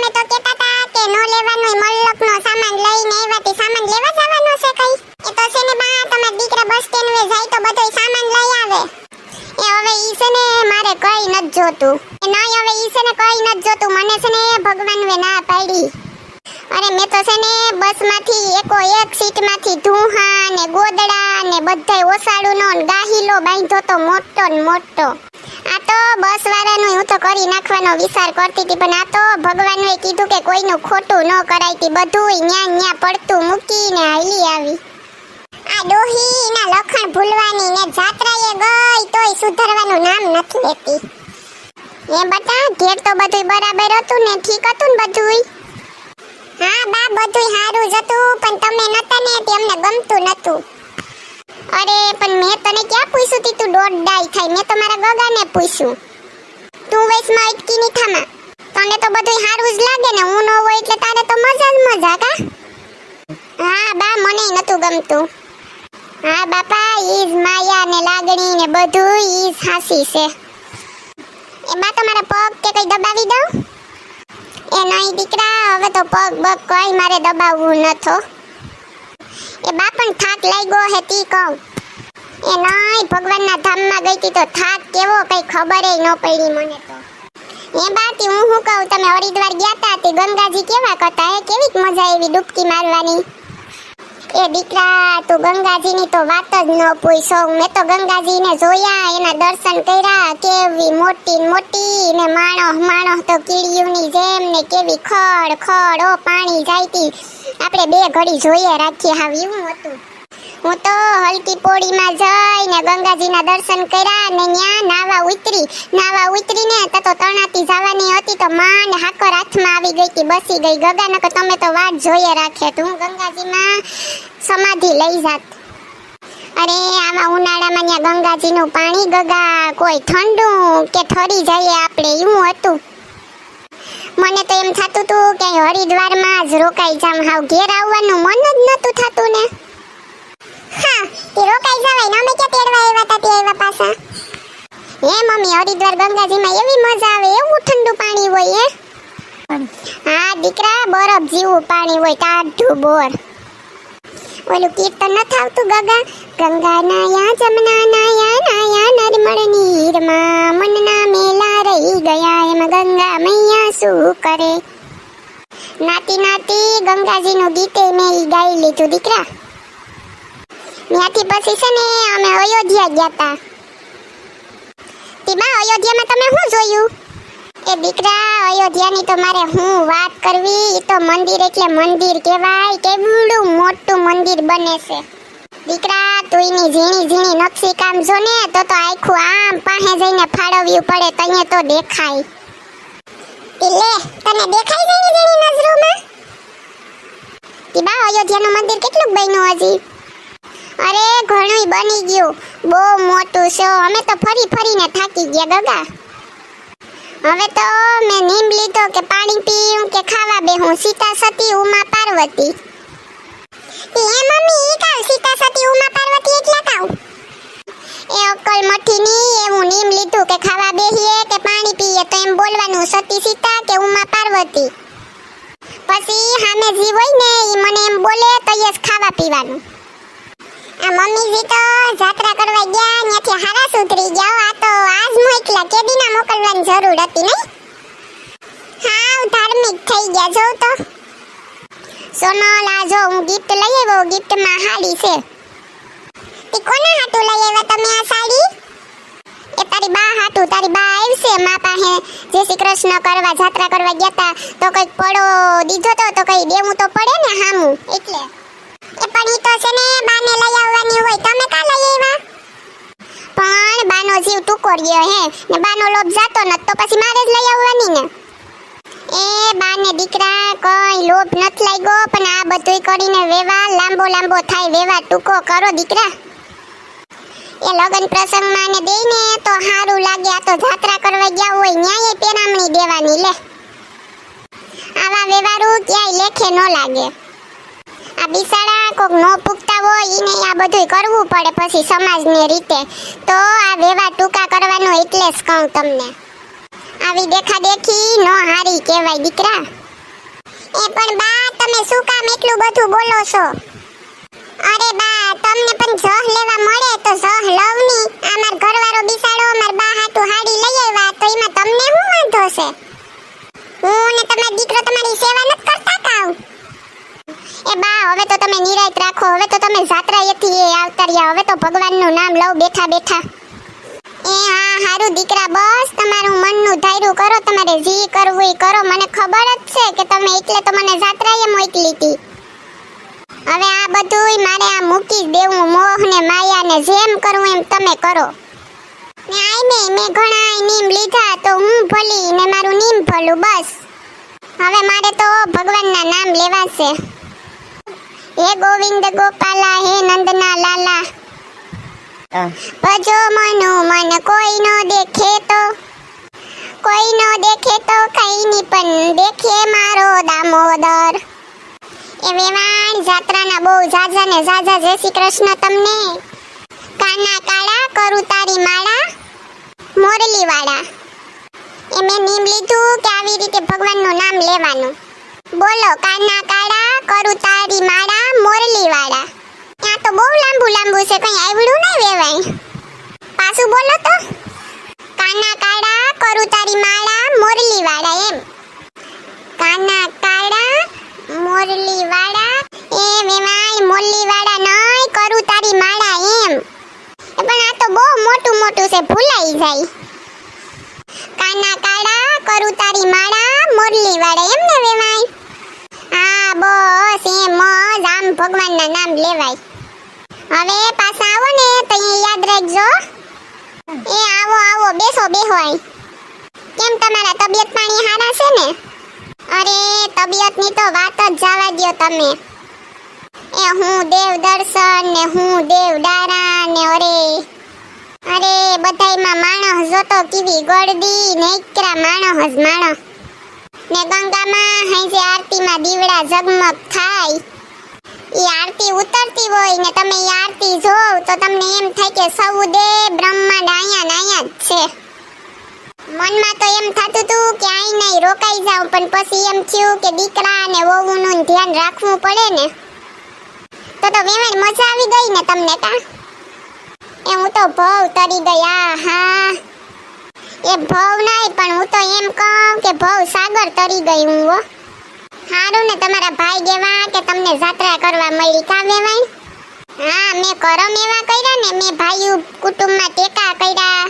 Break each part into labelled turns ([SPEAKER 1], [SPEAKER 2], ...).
[SPEAKER 1] તમે તો કહેતા હતા કે નો લેવાનું મલ્લકનો સામાન લઈને આવ્યા તે સામાન લેવા જવાનો છે કઈ? એ તો છે ને બા, તમારા દીકરા બસ સ્ટેન્ડ વે જાય તો બધો સામાન લઈ આવે. એ હવે ઈ છે ને મારે કઈ નથી જોતું. એ નહીં, હવે ઈ છે ને કઈ ન જોતું. મને છે ને ભગવાન વે ના પાડી. અરે મેં તો છે ને બસમાંથી એકો એક સીટમાંથી ધુહા ને ગોદડા ને બધાય ઓસાડું નો ગાહીલો બાંધ્યો તો મોટો ને મોટો. આ તો બસ વાળાનું હું તો કરી નાખવાનો વિચાર કરતી હતી, પણ આ તો ભગવાનએ કીધું કે કોઈનું ખોટું ન કરાયતી બધું ન્યા ન્યા પડતું મૂકીને હાલી આવી. આ ડોહી ના લખણ ભૂલવાની ને જાત્રાએ ગઈ તોય સુધરવાનું નામ નથી લેતી. એ બટા, ઘેર તો બધું બરાબર હતું ને ઠીક હતું ને બધુંય? હા બા, બધુંય સારું જ હતું, પણ તમે નતા ને તે ગમતું નતું. અરે, પણ મેં તને ક્યાં પૂછ્યું તી? તું દોઢ ડાઈ થાય. મેં તો મારા ગગાને પૂછ્યું. તું વૈસમાં અટકી ની થામા. તને તો બધુંય હારું જ લાગે ને. હું ન હોય એટલે તારે તો મજા જ મજા, કા? હા, બા મને નતું ગમતું. હા, બાપા, ઈજ માયા ને લાગણી ને બધું ઈજ હાસી છે. એ બા તમારા પગ કે કઈ દબાવી દઉં? એ નહીં, દીકરા, હવે તો પગ બગ કોઈ મારે દબાવવું નથો. એ બા પણ થાક લાગ્યો હે તી કહું. એ નહીં ભગવાનના ધામમાં ગઈ તી તો થાક કેવો કઈ ખબર ન પડી મને તો. એ બાતી હું શું કહું, તમે હરિદ્વાર ગયા તા તે ગંગાજી કેવા કરતા? હે કેવી મજા આવી ડૂબકી મારવાની? એ દીકરા, તું ગંગાજીની તો વાત જ ન પૂછો. મેં તો ગંગાજીને જોયા, એના દર્શન કર્યા. કેવી મોટી મોટી ને માણસ માણસ તો કીડીઓની જેમ ને કેવી ખડ ખડ, ઓ પાણી જાયતી. આપણે બે ઘડી જોઈએ રાખીએ. હાવ એવું હતું. હું તો હલકી પોળીમાં જઈને ગંગાજીના દર્શન કર્યા ને ત્યાં નાવા ઉતરી. નાવા ઉતરીને તો તણાતી જવાની હતી તો માં હાકર હાથમાં આવી ગઈ હતી, બસી ગઈ ગગા, નકર તમે તો વાત જોઈએ રાખે તો હું ગંગાજીમાં સમાધિ લઈ જાત. અરે આવા ઉનાળામાં ત્યાં ગંગાજીનું પાણી, ગગા, કોઈ ઠંડુ કે ઠરી જઈએ આપણે, એવું હતું. મને તો એમ થતું હતું કે હરિદ્વારમાં જ રોકાઈ જામ હાવ ઘેર આવવાનું મન જ નતું થતું ને. હા તે રોકાઈ જવાય ને? અમે ક્યાં તેડવા આવ્યા તા, તે આવ્યા પાછા? હે, મમ્મી, હરિદ્વાર ગંગાજીમાં એવી મજા આવે, એવું ઠંડુ પાણી હોય, હે? હા, દીકરા, બરફ જેવું પાણી હોય ટાઢું બોર. ઓલું કીર્તન ન થાવતું ગગા? ગંગા નાયા, જમના નાયા નાયા, નર્મળ નીરમાં. મનના મેલા રહી ગયા, એમ ગંગા મૈયા શું કરે? નાતી નાતી ગંગાજીનું ગીતે મેં ગાઈ લીધું, દીકરા. ત્યાંથી પછી છે ને, અમે અયોધ્યા ગયા હતા તેમાં અયોધ્યામાં તમે શું જોયું? એ દીકરા, અયોધ્યાની તો મારે હું વાત કરવી? એ તો મંદિર એટલે મંદિર કહેવાય કેવડું મોટું મંદિર બને છે. દીકરા, તું એની ઝીણી ઝીણી નકશી કામ જો ને તો તો આખું આમ પાસે જઈને ફાળવ્યું પડે તઈએ તો દેખાય. એટલે તને દેખાય ઝીણી ઝીણી નજરોમાં? તીબા અયોધ્યાનું મંદિર કેટલું બન્યું હજી? બની ગયું. બહુ મોટું છે. અમે તો ફરી ફરીને થાકી ગયા, ગગા. હવે તો મેં નીમ લીધો કે પાણી પીવું કે ખાવા બેહું. સીતા સતી, ઉમા પાર્વતી. એ મમ્મી ઈ કાવ સીતા સતી, ઉમા પાર્વતી એટલા કાવ એ અક્કલ મઠીની એવું નીમ લીધું કે ખાવા બેહીએ, કે પાણી પીએ. તો એમ બોલવાનું, સતી સીતા કે ઉમા પાર્વતી. પછી હામે જીવ હોય ને, ઈ મને એમ બોલે, તો એ જ ખાવા પીવાનું. આ મમ્મીજી તો જાત્રા કરવા ગયા, ત્યાંથી હારા સુધરી જાઓ આ તો આજ એકલા કેદીના મોકલવાની જરૂર હતી નહીં? હા ધાર્મિક થઈ ગયા જો તો. સોનલ, આ જો હું ગિફ્ટ લઈ આવ્યો ગિફ્ટમાં હાડી છે. તે કોના હાટું લઈ આવ્યા તમે આ સાડી? એ તારી બા હાટું, તારી બા આવશે મા પાસે. જય શ્રી કૃષ્ણ કરવા, જાત્રા કરવા ગયા તા. તો કંઈક પડો દીધો તો તો કઈ દેવું તો પડે ને હામું, એટલે. હારું લાગે તો જાત્રા કરવા ગયા હોય, ન્યાય દેવાની લે. આવા વ્યવહારું ક્યાંય લેખે ન લાગે. આ બિસાડા કોક નો પૂગતા હોય ઈને આ બધું કરવું પડે પછી સમાજની રીતે. તો આ વેવા ટૂંકા કરવાનો એટલે જ કહું તમને. આવી દેખા દેખી નો હારી કહેવાય દીકરા. એ પણ બા, તમે શું કામ એટલું બધું બોલો છો? અરે બા, તમને પણ જહ લેવા મળે તો જહ લવની અમાર ઘરવાળો બિસાડો, માર બા હાટુ હાડી લઈ આવ્યા, તો એમાં તમને શું વાંધો છે? હું ને તમારો દીકરો તમારી સેવા નથી કરતા? એ બા, હવે તો તમે નિરાયત રાખો, હવે તો તમે જાત્રાએથી એ આવતા હવે તો ભગવાનનું નામ લઉં બેઠા બેઠા. એ હા, હારું દીકરા, બસ તમારું મનનું ધાર્યું કરો, તમારે જી કરવું એ કરો, મને ખબર જ છે કે તમે એટલે તો મને જાત્રાએ મોકલી હતી હવે આ બધુંય મારે આ મૂકી દેવું મોહ ને માયા ને જેમ કરવું એમ તમે કરો. ને આઈ મે મેં ઘણા નીમ લીધા, તો હું ભલી ને મારું નીમ ભલું, બસ. હવે મારે તો ભગવાનના નામ લેવા છે હે ગોવિંદ ગોપાલા હે નંદના લાલા. ભજો મનો મન કોઈ નો દેખે તો. કોઈ નો દેખે તો કઈ ની પણ દેખે મારો દામોદર. એ વેવાણ જાત્રાના બહુ જાજા ને જાજા જય શ્રી કૃષ્ણ તમને. કાના કાળા કરું તારી માળા મોરલી વાળા. એ મેં નીમ લીધું કે આવી રીતે ભગવાનનું નામ લેવાનું. બોલો કાના કાળા કરું તારી માળા મોરલી વાળા ત્યાં તો બહુ લાંબુ લાંબુ છે કઈ આવડું નહીં વેવાય પાછું બોલો તો કાના કાળા કરું તારી માળા મોરલી વાળા એમ કાના કાળા મોરલી વાળા એ વેવાય મોરલી વાળા નહીં કરું તારી માળા એમ એ પણ આ તો બહુ મોટું મોટું છે ભૂલાઈ જાય કાના કાળા, કરું તારી માળા, મોરલી વાળા એમ ને વેવાય. હા બસ એમ જ આમ ભગવાનના નામ લેવાય. હવે પાછા આવો ને, તો યાદ રાખજો. એ આવો આવો, બેસો બેહો અહીં કેમ તમારા તબિયત પાણી હારા છે ને? અરે, તબિયતની તો વાત જ જવા દ્યો તમે. એ હું દેવ દર્શન ને હું દેવ ડારા ને અરે અરે, બધાયમાં માણસ જોતો કેવી ગોળદી નેકરા માણસ માણસ. ને ગંગામાં હાંજે આરતીમાં દીવડા ઝગમગ થાય. ઈ આરતી ઉતરતી હોય ને તમે ઈ આરતી જોવ, તો તમને એમ થાય કે સૌદે બ્રહ્માંડ અહીંયા ને અહીંયા જ છે. મનમાં તો એમ થતું હતું કે આઈ નહીં રોકાઈ જાઉં, પણ પછી એમ થયું કે દીકરા અને વહુનું ધ્યાન રાખવું પડે ને. તો તો વેવાય મજા આવી ગઈ ને તમને કા એ હું તો ભવ તરી ગયા, હા. એ ભવ નહીં પણ હું તો એમ કહું કે ભવ સાગર તરી ગઈ હું, હો. હારું ને તમારા ભાઈ જેવા કે તમને જાત્રા કરવા મળી કા વેવાય હા, મેં કરમ એવા કર્યા ને, મેં ભાઈ કુટુંબમાં ટેકા કર્યા.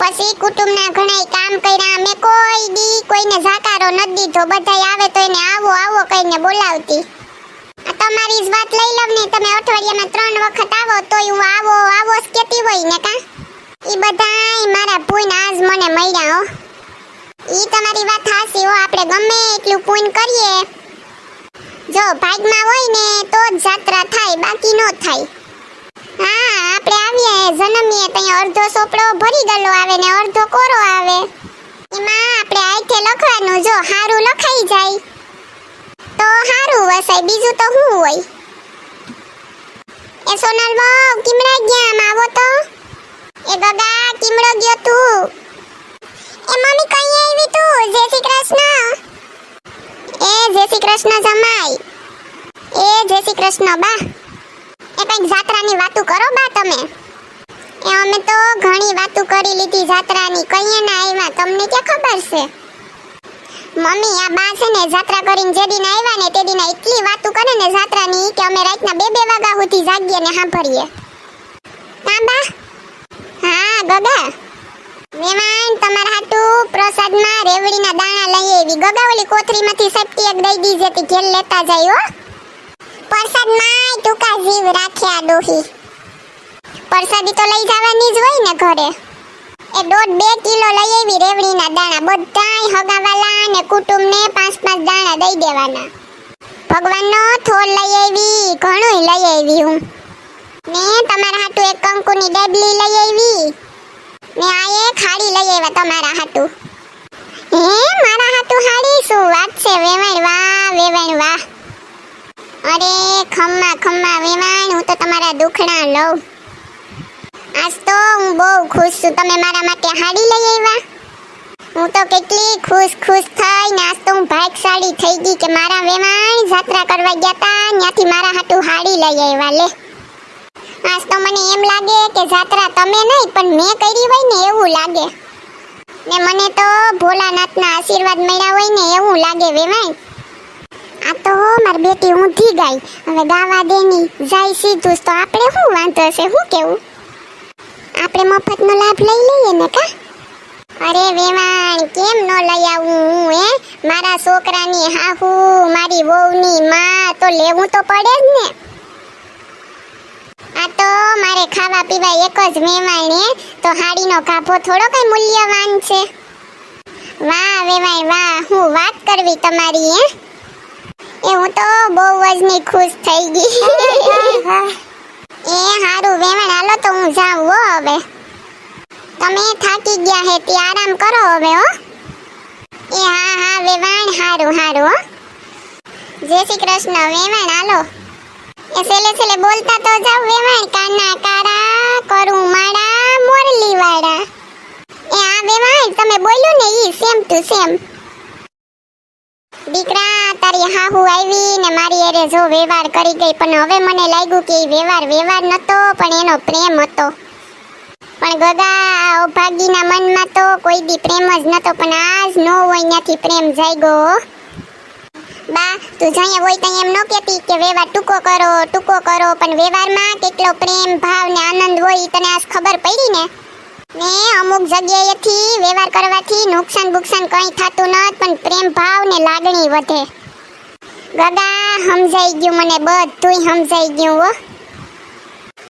[SPEAKER 1] પછી કુટુંબના ઘણાય કામ કર્યા, મેં કોઈ દી કોઈને જાકારો નથી દીધો, બધાય આવે તો એને આવો આવો કહીને બોલાવતી. તમારી જ વાત લઈ લઉં ને. તમે અઠવાડિયામાં ત્રણ વખત આવો, તોય હું આવો આવો જ કહેતી હોય ને કા? એ બધાય મારા પૂન આજ મને મળ્યા હો. ઈ તમારી વાત હાસી હો, આપણે ગમે એટલું પૂન કરીએ. જો ભાગમાં હોય ને, તો જ જાત્રા થાય, બાકી નો થાય. હા, આપણે આવીએ, જન્મીએ ત્યાં અડધો સોપડો ભરી ગયેલો આવે ને અડધો કોરો આવે. એમાં આપણે આઈથે લખવાનું, જો સારું લખાઈ જાય. હારું બીજું તો શું હોય? એ સોનલ બહુ કિમડા ગયા, આમ આવો તો. એ ગગા કિમડો ગયો તું. એ મમ્મી કઈ આવી તું? જય શ્રી કૃષ્ણ. એ જય શ્રી કૃષ્ણ જમાઈ. એ જય શ્રી કૃષ્ણ, બા. એ કંઈક જાત્રાની વાતો કરો, બા તમે. એ અમે તો ઘણી વાતો કરી લીધી જાત્રાની. કઈ ના આવ્યા, તમને ક્યાં ખબર છે? મમ્મી, આ બા છે ને જાત્રા કરીને જે દિન આવ્યા ને તે દિન એટલી વાતો કરે ને જાત્રાની કે અમે રાતના બે બે વાગ્યા સુધી જાગીએ ને સાંભળીએ. હા, બા? હા, ગગા. મહેમાન તમારા હાટુ પ્રસાદમાં રેવડીના દાણા લઈ આવી. ગગા, ઓલી કોથરીમાંથી સેફટી એક દઈ દીજે, તે ઘેર લેતા જાય, હો. પ્રસાદમાં ટૂંકા જીવ રાખ્યા ડોહી. પ્રસાદી તો લઈ જવાની જ હોય ને ઘરે. એ દોઢ બે કિલો લઈ આવી રેવડીના દાણા. બધાય હગાવાલા ને કુટુંબને પાંચ પાંચ દાણા દઈ દેવાના. ભગવાનનો થોલ લઈ આવી ઘણું લઈ આવી હું. ને તમારા હાટુ એક કંકુની ડબલી લઈ આવી ને આ એક હાડી લઈ આવ્યા તમારા હાટુ. હે, મારા હાટુ હાડી? શું વાત છે? વેવાણ વાહ વેવાણ વાહ. અરે, ખમ્મા ખમ્મા, વેવાણ, હું તો તમારા દુખણા લઉં. આજ તો હું બહુ ખુશ છું. તમે મારા માટે હાડી લઈ આવ્યા. હું તો કેટલી ખુશ ખુશ થઈ ને આજ તો હું ભાગશાળી થઈ ગઈ કે મારા વેવાણ જાત્રા કરવા ગયા તા. ત્યાંથી મારા હાટું હાડી લઈ આવ્યા, લે. આજ તો મને એમ લાગે કે જાત્રા તમે નહીં, પણ મેં કરી હોય ને એવું લાગે. ને મને તો ભોલાનાથના આશીર્વાદ મળ્યા હોય ને એવું લાગે વેવાણ આ તો મારી બેટી ઊંધી ગઈ હવે ગાવા દેની. જાય સીધું તો આપણે શું વાંધો છે? શું કેવું? આપણે મફતનો લાભ લઈ લઈએ ને કા? અરે વેવાણ, કેમ ન લઈ આવું હું, હે? મારા છોકરાની હાહુ, મારી વહુની માં, તો લેવું તો પડે જ ને. આ તો મારે ખાવા પીવા એક જ વેવાણ, હે? તો હાડીનો કાભો થોડો કઈ મૂલ્યવાન છે. વાહ વેવાય વાહ, હું વાત કરવી તમારી, હે? એ હું તો બહુ જ ની ખુશ થઈ ગઈ. હારું વેવાણ, હાલો તો હું જાઉં હો હવે. તમે થાકી ગયા હે તે આરામ કરો હવે હો. એ હા હા, વેવાણ, હારું હારું હો. જય શ્રી કૃષ્ણ, વેવાણ, હાલો. એ છેલ્લે સેલે બોલતા તો જાવ વેવાણ, કાના કારા કરું માડા મોરલી વાળા એ હા, વેવાણ, તમે બોલ્યું ને ઈ સેમ ટુ સેમ દીકરા તારી હાહુ આવી ને મારી એરે જો વ્યવહાર કરી ગઈ, પણ હવે મને લાગ્યું કે એ વ્યવહાર વ્યવહાર નતો, પણ એનો પ્રેમ હતો. પણ ગગા અભાગીના મનમાં તો કોઈ દી પ્રેમ જ નતો, પણ આજ નો હોય ત્યાંથી પ્રેમ જાગ્યો ગયો બા, તું જઈએ હોય તો એમ ન કહેતી કે વ્યવહાર ટૂંકો કરો ટૂંકો કરો, પણ વ્યવહારમાં કેટલો પ્રેમ, ભાવ ને આનંદ હોય તને આજ ખબર પડી ને? ને અમુક જગ્યાએથી વ્યવહાર કરવાથી નુકસાન બુકસાન કંઈ થતું ન પણ પ્રેમ, ભાવ ને લાગણી વધે. ગગા સમજાઈ ગયું મને બધુંય સમજાઈ ગયું હો.